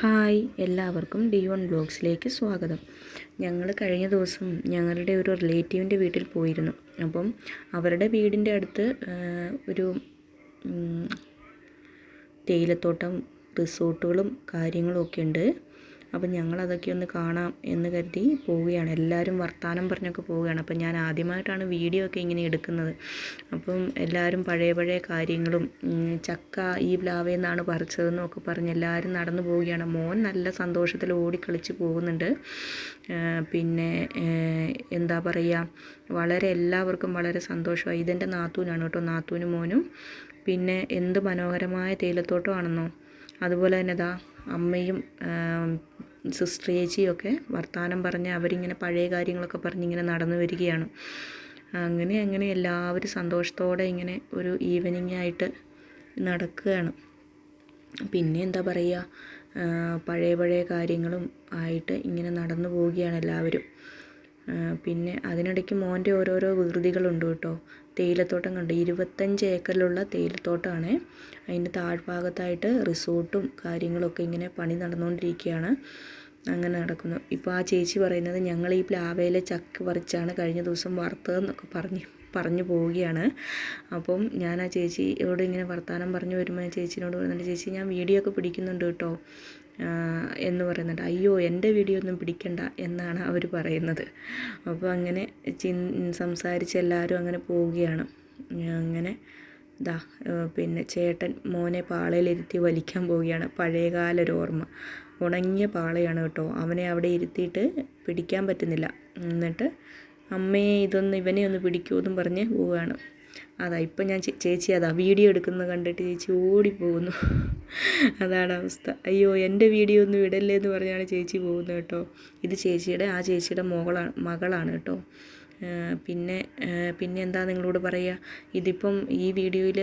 Hi എല്ലാവർക്കും D one ബ്ലോഗ്സിലേക്ക് സ്വാഗതം. ഞങ്ങൾ കഴിഞ്ഞ ദിവസം ഞങ്ങളുടെ ഒരു റിലേറ്റീവിന്റെ വീട്ടിൽ പോയിരുന്നു. അപ്പം അവരുടെ വീടിന്റെ അടുത്ത് ഒരു തേയിലത്തോട്ടം റിസോർട്ടുകളും കാര്യങ്ങളും ഒക്കെ ഉണ്ട്. അപ്പം ഞങ്ങളതൊക്കെ ഒന്ന് കാണാം എന്ന് കരുതി പോവുകയാണ്. എല്ലാവരും വർത്തമാനം പറഞ്ഞൊക്കെ പോവുകയാണ്. അപ്പം ഞാൻ ആദ്യമായിട്ടാണ് വീഡിയോ ഒക്കെ ഇങ്ങനെ എടുക്കുന്നത്. അപ്പം എല്ലാവരും പഴയ പഴയ കാര്യങ്ങളും ചക്ക ഈ പ്ലാവിൽ നിന്നാണ് പറിച്ചതെന്നും ഒക്കെ പറഞ്ഞ് എല്ലാവരും നടന്നു പോവുകയാണ്. മോൻ നല്ല സന്തോഷത്തിൽ ഓടിക്കളിച്ച് പോകുന്നുണ്ട്. പിന്നെ എന്താ പറയുക വളരെ എല്ലാവർക്കും വളരെ സന്തോഷമായി. ഇതെന്റെ നാത്തൂനാണ് കേട്ടോ നാത്തൂനും മോനും. പിന്നെ എന്ത് മനോഹരമായ തേയിലത്തോട്ടമാണെന്നോ. അതുപോലെ തന്നെ ദാ അമ്മയും സിസ്റ്റർ ചേച്ചിയൊക്കെ വർത്തമാനം പറഞ്ഞ് അവരിങ്ങനെ പഴയ കാര്യങ്ങളൊക്കെ പറഞ്ഞ് ഇങ്ങനെ നടന്നു വരികയാണ്. അങ്ങനെ അങ്ങനെ എല്ലാവരും സന്തോഷത്തോടെ ഇങ്ങനെ ഒരു ഈവനിങ് ആയിട്ട് നടക്കുകയാണ്. പിന്നെ എന്താ പറയുക പഴയ പഴയ കാര്യങ്ങളും ആയിട്ട് ഇങ്ങനെ നടന്നു പോവുകയാണ് എല്ലാവരും. പിന്നെ അതിനിടയ്ക്ക് മോന്റെ ഓരോരോ വികൃതികളുണ്ട് കേട്ടോ. തേയിലത്തോട്ടം കണ്ട് ഇരുപത്തഞ്ച് ഏക്കറിലുള്ള തേയിലത്തോട്ടമാണ് അതിന്റെ താഴ്ഭാഗത്തായിട്ട് റിസോർട്ടും കാര്യങ്ങളൊക്കെ ഇങ്ങനെ പണി നടന്നുകൊണ്ടിരിക്കുകയാണ്. അങ്ങനെ നടക്കുന്നു. ഇപ്പോൾ ആ ചേച്ചി പറയുന്നത് ഞങ്ങൾ ഈ പ്ലാവയിലെ ചക്ക് പറിച്ചാണ് കഴിഞ്ഞ ദിവസം വറുത്തതെന്നൊക്കെ പറഞ്ഞ്. പറഞ്ഞു പോവുകയാണ്. അപ്പം ഞാൻ ആ ചേച്ചിയോട് ഇങ്ങനെ വർത്തമാനം പറഞ്ഞു വരുമ്പോൾ ചേച്ചിനോട് പറയുന്നുണ്ട് ചേച്ചി ഞാൻ വീഡിയോ ഒക്കെ പിടിക്കുന്നുണ്ട് കേട്ടോ. എന്ന് പറയുന്നുണ്ട്. അയ്യോ എന്റെ വീഡിയോ ഒന്നും പിടിക്കണ്ട എന്നാണ് അവർ പറയുന്നത്. അപ്പോൾ അങ്ങനെ ചിൻ സംസാരിച്ച് എല്ലാവരും അങ്ങനെ പോവുകയാണ്. അങ്ങനെ ദാ പിന്നെ ചേട്ടൻ മോനെ പാളയിലിരുത്തി വലിക്കാൻ പോവുകയാണ്. പഴയകാല ഒരു ഓർമ്മ ഉണങ്ങിയ പാളയാണ് കേട്ടോ. അവനെ അവിടെ ഇരുത്തിയിട്ട് പിടിക്കാൻ പറ്റുന്നില്ല. എന്നിട്ട് അമ്മയെ ഇതൊന്ന് ഇവനെ ഒന്ന് പിടിക്കൂ എന്നും പറഞ്ഞ് പോവുകയാണ്. അതാ ഇപ്പം ഞാൻ ചേച്ചി അതാ വീഡിയോ എടുക്കുന്നത് കണ്ടിട്ട് ചേച്ചി ഓടിപ്പോകുന്നു. അതാണ് അവസ്ഥ. അയ്യോ എന്റെ വീഡിയോ ഒന്നും ഇടല്ലേ എന്ന് പറഞ്ഞാണ് ചേച്ചി പോകുന്നത് കേട്ടോ. ഇത് ചേച്ചിയുടെ ആ ചേച്ചിയുടെ മകളാണ് മകളാണ് കേട്ടോ. പിന്നെ പിന്നെ എന്താ നിങ്ങളോട് പറയുക ഇതിപ്പം ഈ വീഡിയോയിൽ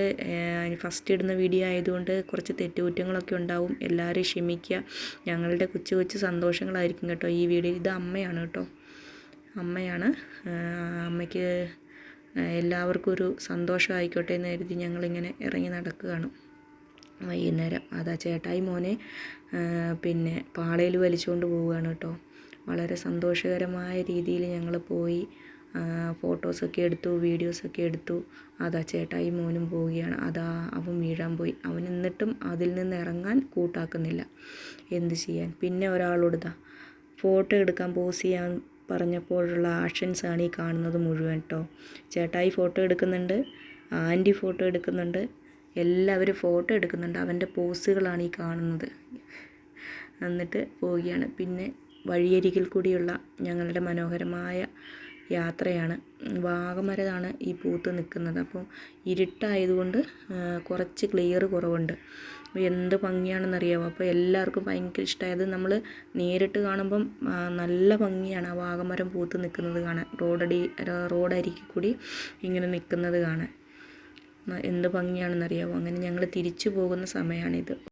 ഫസ്റ്റ് ഇടുന്ന വീഡിയോ ആയതുകൊണ്ട് കുറച്ച് തെറ്റുകുറ്റങ്ങളൊക്കെ ഉണ്ടാവും. എല്ലാവരും ക്ഷമിക്കുക. ഞങ്ങളുടെ കൊച്ചു കൊച്ചു സന്തോഷങ്ങളായിരിക്കും കേട്ടോ ഈ വീഡിയോ. ഇത് അമ്മയാണ് കേട്ടോ. അമ്മയാണ്. അമ്മയ്ക്ക് എല്ലാവർക്കും ഒരു സന്തോഷമായിക്കോട്ടെ എന്ന് കരുതി ഞങ്ങളിങ്ങനെ ഇറങ്ങി നടക്കുകയാണ്. വൈകുന്നേരം. അതാ ചേട്ടായി മോനെ പിന്നെ പാളയിൽ വലിച്ചുകൊണ്ട് പോവുകയാണ് കേട്ടോ. വളരെ സന്തോഷകരമായ രീതിയിൽ ഞങ്ങൾ പോയി ഫോട്ടോസൊക്കെ എടുത്തു വീഡിയോസൊക്കെ എടുത്തു. അതാ ചേട്ടായി മോനും പോവുകയാണ്. അതാ അവൻ വീഴാൻ പോയി. അവൻ എന്നിട്ടും അതിൽ നിന്ന് ഇറങ്ങാൻ കൂട്ടാക്കുന്നില്ല. എന്ത് ചെയ്യാൻ? പിന്നെ ഒരാളോട് ഫോട്ടോ എടുക്കാൻ പോസ് ചെയ്യാൻ പറഞ്ഞപ്പോഴുള്ള ആക്ഷൻസ് ആണ് ഈ കാണുന്നത് മുഴുവൻ കേട്ടോ ചേട്ടായി ഫോട്ടോ എടുക്കുന്നുണ്ട് ആന്റി ഫോട്ടോ എടുക്കുന്നുണ്ട് എല്ലാവരും ഫോട്ടോ എടുക്കുന്നുണ്ട് അവന്റെ പോസുകളാണ് ഈ കാണുന്നത്. എന്നിട്ട് പോവുകയാണ്. പിന്നെ വഴിയരികിൽ കൂടിയുള്ള ഞങ്ങളുടെ മനോഹരമായ യാത്രയാണ്. വാഗമരതാണ് ഈ പൂത്ത് നിൽക്കുന്നത്. അപ്പോൾ ഇരുട്ടായതുകൊണ്ട് കുറച്ച് ക്ലിയർ കുറവുണ്ട്. എന്ത് ഭംഗിയാണെന്നറിയാമോ അപ്പോൾ എല്ലാവർക്കും ഭയങ്കര ഇഷ്ടമായത് നമ്മൾ നേരിട്ട് കാണുമ്പം നല്ല ഭംഗിയാണ് ആ വാഗമരം പൂത്ത് നിൽക്കുന്നത് കാണാൻ. റോഡടി റോഡരികിൽ കൂടി ഇങ്ങനെ നിൽക്കുന്നത് കാണാൻ. എന്ത് ഭംഗിയാണെന്നറിയാമോ അങ്ങനെ ഞങ്ങൾ തിരിച്ചു പോകുന്ന സമയമാണിത്.